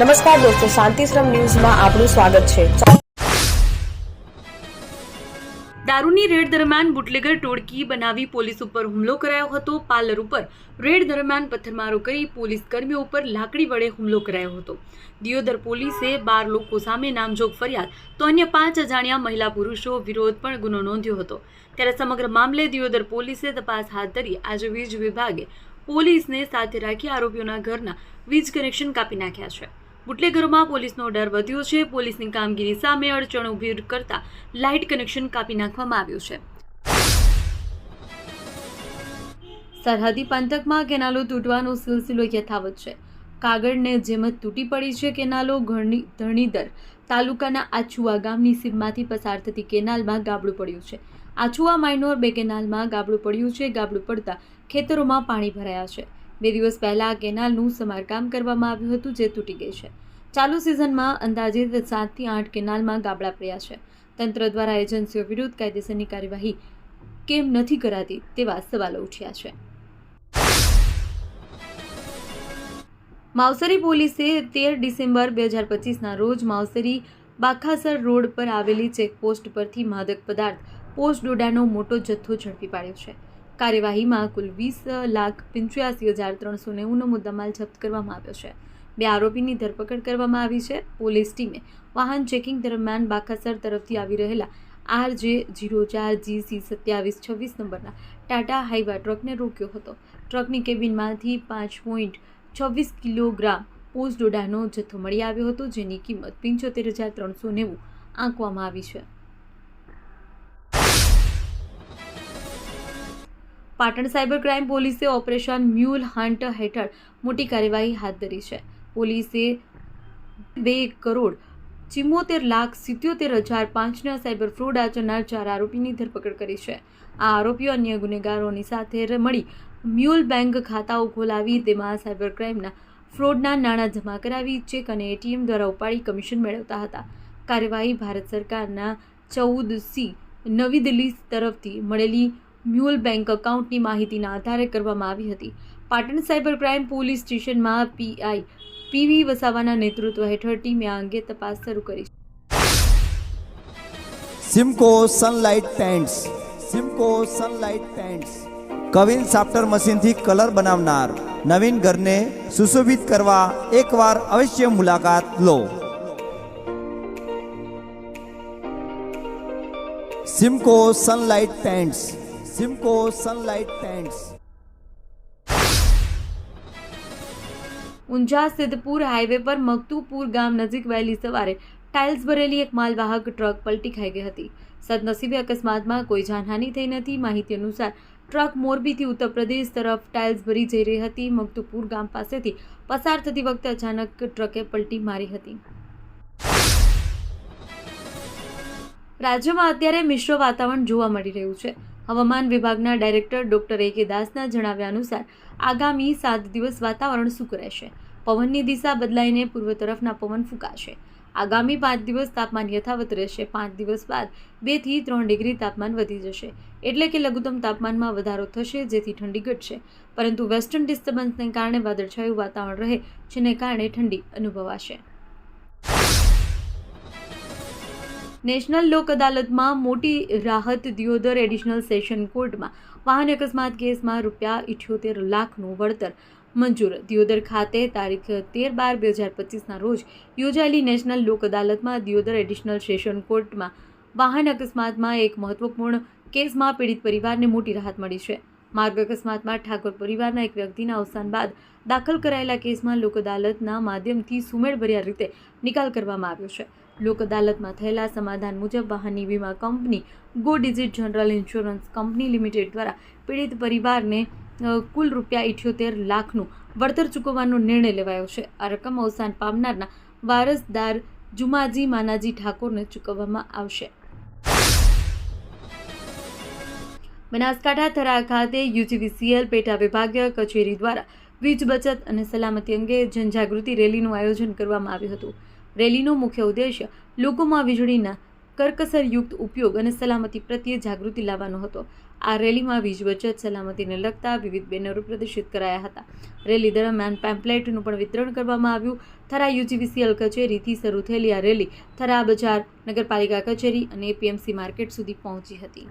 નમસ્કાર દોસ્તો, શાંતિશ્રમ ન્યૂઝમાં આપનું સ્વાગત છે. દારૂની રેડ દરમિયાન બુટલેગર ટોળકી બનાવી પોલીસ ઉપર હુમલો કરાયો હતો. પાર્લર ઉપર રેડ દરમિયાન પથ્થરમારો કરી પોલીસ કર્મીઓ ઉપર લાકડી વડે હુમલો કરાયો હતો. દિયોદર પોલીસે બાર લોકો સામે નામજોગ ફરિયાદ, તો અન્ય પાંચ અજાણ્યા મહિલા પુરુષો વિરોધ પણ ગુનો નોંધ્યો હતો. ત્યારે સમગ્ર મામલે દિયોદર પોલીસે તપાસ હાથ ધરી આજે વીજ વિભાગે પોલીસને સાથે રાખી આરોપીઓના ઘરના વીજ કનેક્શન કાપી નાખ્યા છે. બુટલેગરોમાં પોલીસનો ડર વધ્યો છે. પોલીસની કામગીરી સામે અડચણ ઊભી કરતા લાઇટ કનેક્શન કાપી નાખવામાં આવ્યું છે. સરહદી પંથકમાં કેનાલો તૂટવાનો સિલસિલો યથાવત છે. કાગળને જેમ જ તૂટી પડી છે કેનાલો, ઘણી ધણીદર તાલુકાના આછુઆ ગામની સીમમાંથી પસાર થતી કેનાલમાં ગાબડું પડ્યું છે. આછુઆ માઇનોર બે કેનાલમાં ગાબડું પડ્યું છે. ગાબડું પડતા ખેતરોમાં પાણી ભરાયા છે. બે દિવસ પહેલાં કેનાલનું સમારકામ કરવામાં આવ્યું હતું, જે તૂટી ગઈ છે. ચાલુ સિઝનમાં અંદાજિત સાતથી આઠ કેનાલમાં ગાબડા પડ્યા છે. તંત્ર દ્વારા એજન્સીઓ વિરુદ્ધ કાયદેસરની કાર્યવાહી કેમ નથી કરાતી તેવા સવાલો ઉઠ્યા છે. માવસરી પોલીસે તેર ડિસેમ્બર બે હજાર પચીસના રોજ માવસરી બાખાસર રોડ પર આવેલી ચેકપોસ્ટ પરથી માદક પદાર્થ પોસ્ટ ડોડાનો મોટો જથ્થો ઝડપી પાડ્યો છે. કાર્યવાહીમાં કુલ વીસ લાખ પંચ્યાસી હજાર ત્રણસો નેવુંનો મુદ્દામાલ જપ્ત કરવામાં આવ્યો છે. બે આરોપીની ધરપકડ કરવામાં આવી છે. પોલીસ ટીમે વાહન ચેકિંગ દરમિયાન બાકાસર તરફથી આવી રહેલા આર જે જીરો ચાર જી સી સત્યાવીસ છવ્વીસ નંબરના ટાટા હાઈવા ટ્રકને રોક્યો હતો. ટ્રકની કેબિનમાંથી પાંચ પોઈન્ટ છવ્વીસ કિલોગ્રામ પોસ્ટ ડોડાનો જથ્થો મળી આવ્યો હતો, જેની કિંમત પંચોતેર હજાર ત્રણસો નેવું આંકવામાં આવી છે. પાટણ સાયબર ક્રાઇમ પોલીસે ઓપરેશન મ્યુલ હન્ટ હેઠળ મોટી કાર્યવાહી હાથ ધરી છે. પોલીસે બે કરોડ ચિમ્મોતેર લાખ સિત્યોતેર હજાર પાંચના સાયબર ફ્રોડ આચરનાર ચાર આરોપીની ધરપકડ કરી છે. આ આરોપીઓ અન્ય ગુનેગારોની સાથે મળી મ્યુલ બેંક ખાતાઓ ખોલાવી તેમાં સાયબર ક્રાઇમના ફ્રોડના નાણાં જમા કરાવી, ચેક અને એટીએમ દ્વારા ઉપાડી કમિશન મેળવતા હતા. કાર્યવાહી ભારત સરકારના ચૌદ સી નવી દિલ્હી તરફથી મળેલી મ્યુલ બેંક એકાઉન્ટની માહિતીના આધારે કરવામાં આવી હતી. પાટણ સાયબર ક્રાઇમ પોલીસ સ્ટેશનમાં પીઆઈ પીવી વસાવાના નેતૃત્વ હેઠળ ટીમે આ અંગે તપાસ શરૂ કરી Simco sunlight paints Simco sunlight paints queen સાફ્ટર મશીનથી કલર બનાવનાર નવીન ઘરને સુશોભિત કરવા એકવાર અવશ્ય મુલાકાત લો. Simco sunlight tents Simco sunlight tents Unjha Siddhpur highway પર મકતુપુર ગામ નજીક વહેલી સવારે ટાઇલ્સ ભરેલી એક માલવાહક ટ્રક પલટી ખાઈ ગઈ હતી. સદનસીબે અકસ્માતમાં કોઈ જાનહાનિ થઈ નથી. માહિતી અનુસાર ટ્રક મોરબીથી ઉત્તર પ્રદેશ તરફ ટાઇલ્સ ભરી જઈ રહી હતી. મકતુપુર ગામ પાસેથી પસાર થતી વખતે અચાનક ટ્રકે પલટી મારી હતી. રાજ્યમાં અત્યારે મિશ્ર વાતાવરણ જોવા મળી રહ્યું છે. હવામાન વિભાગના ડાયરેક્ટર ડોક્ટર એ કે દાસના જણાવ્યા અનુસાર, આગામી સાત દિવસ વાતાવરણ સૂક રહેશે. પવનની દિશા બદલાઈને પૂર્વ તરફના પવન ફૂંકાશે. આગામી પાંચ દિવસ તાપમાન યથાવત રહેશે. પાંચ દિવસ બાદ બેથી ત્રણ ડિગ્રી તાપમાન વધી જશે. એટલે કે લઘુત્તમ તાપમાનમાં વધારો થશે, જેથી ઠંડી ઘટશે. પરંતુ વેસ્ટર્ન ડિસ્ટર્બન્સને કારણે વાદળછાયું વાતાવરણ રહે, જેને કારણે ઠંડી અનુભવાશે. નેશનલ લોક અદાલતમાં મોટી રાહત દિયોદર એડિશનલ સેશન કોર્ટમાં. વાહન અકસ્માત કેસમાં રૂપિયા ઇઠ્યોતેર લાખનું વળતર મંજૂર. દિયોદર ખાતે તારીખ તેર બાર બે હજાર પચીસના રોજ યોજાયેલી નેશનલ લોક અદાલતમાં દિયોદર એડિશનલ સેશન કોર્ટમાં વાહન અકસ્માતમાં એક મહત્વપૂર્ણ કેસમાં પીડિત પરિવારને મોટી રાહત મળી છે. માર્ગ અકસ્માતમાં ઠાકોર પરિવારના એક વ્યક્તિના અવસાન બાદ દાખલ કરાયેલા કેસમાં લોક અદાલતના માધ્યમથી સુમેળભર્યા રીતે નિકાલ કરવામાં આવ્યો છે. લોક અદાલતમાં થયેલા સમાધાન મુજબ વાહનની વીમા company Go Digit general insurance company limited દ્વારા પીડિત પરિવારને કુલ રૂપિયા ઇઠ્યોતેર લાખનું વળતર ચૂકવવાનો નિર્ણય લેવાયો છે. આ રકમ અવસાન પામનારના વારસદાર જુમાજી માનાજી ઠાકોરને ચૂકવવામાં આવશે. બનાસકાંઠા થરા ખાતે યુજીવીસીએલ પેટા વિભાગીય કચેરી દ્વારા વીજ બચત અને સલામતી અંગે જનજાગૃતિ રેલીનું આયોજન કરવામાં આવ્યું હતું. રેલીનો મુખ્ય ઉદ્દેશ્ય લોકોમાં વીજળીના કરકસરયુક્ત ઉપયોગ અને સલામતી પ્રત્યે જાગૃતિ લાવવાનો હતો. આ રેલીમાં વીજ બચત, સલામતીને લગતા વિવિધ બેનરો પ્રદર્શિત કરાયા હતા. રેલી દરમિયાન પેમ્પલેટનું પણ વિતરણ કરવામાં આવ્યું. થરા યુજીવીસીએલ કચેરીથી શરૂ થયેલી આ રેલી થરા બજાર, નગરપાલિકા કચેરી અને એપીએમસી માર્કેટ સુધી પહોંચી હતી.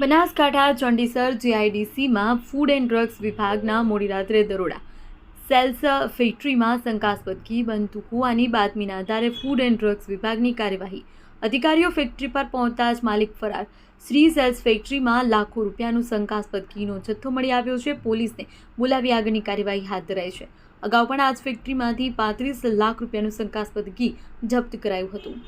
બનાસકાંઠા, ચોંડીસર, જીઆઈડીસીમાં ફૂડ એન્ડ ડ્રગ્સ વિભાગના મોડી રાત્રે દરોડા. સેલ્સ ફેક્ટરીમાં શંકાસ્પદ ઘી બનતું હોવાની બાતમીના આધારે ફૂડ એન્ડ ડ્રગ્સ વિભાગની કાર્યવાહી. અધિકારીઓ ફેક્ટરી પર પહોંચતા જ માલિક ફરાર. શ્રી સેલ્સ ફેક્ટરીમાં લાખો રૂપિયાનું શંકાસ્પદ ઘીનો જથ્થો મળી આવ્યો છે. પોલીસને બોલાવી આગળની કાર્યવાહી હાથ ધરાઈ છે. અગાઉ પણ આ જ ફેક્ટરીમાંથી પાંત્રીસ લાખ રૂપિયાનું શંકાસ્પદ ઘી જપ્ત કરાયું હતું.